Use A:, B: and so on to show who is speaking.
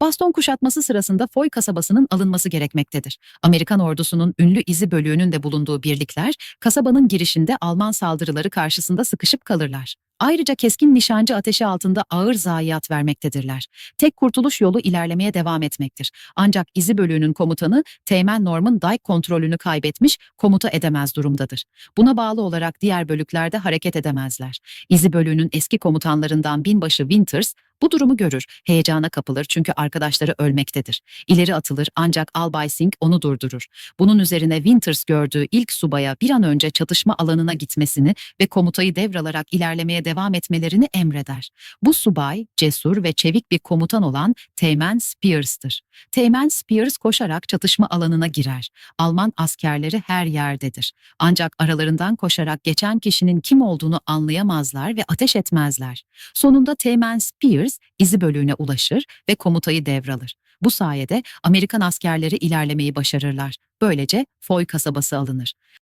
A: Baston kuşatması sırasında Foy kasabasının alınması gerekmektedir. Amerikan ordusunun ünlü izi bölüğünün de bulunduğu birlikler, kasabanın girişinde Alman saldırıları karşısında sıkışıp kalırlar. Ayrıca keskin nişancı ateşi altında ağır zayiat vermektedirler. Tek kurtuluş yolu ilerlemeye devam etmektir. Ancak izi bölüğünün komutanı Teğmen Norman Dyke kontrolünü kaybetmiş, komuta edemez durumdadır. Buna bağlı olarak diğer bölüklerde hareket edemezler. İzi bölüğünün eski komutanlarından binbaşı Winters bu durumu görür, heyecana kapılır çünkü arkadaşları ölmektedir. İleri atılır ancak Albay Singh onu durdurur. Bunun üzerine Winters gördüğü ilk subaya bir an önce çatışma alanına gitmesini ve komutayı devralarak ilerlemeye devam etmelerini emreder. Bu subay, cesur ve çevik bir komutan olan Teğmen Spears'tır. Teğmen Spears koşarak çatışma alanına girer. Alman askerleri her yerdedir. Ancak aralarından koşarak geçen kişinin kim olduğunu anlayamazlar ve ateş etmezler. Sonunda Teğmen Spears izi bölüğüne ulaşır ve komutayı devralır. Bu sayede Amerikan askerleri ilerlemeyi başarırlar. Böylece Foy kasabası alınır.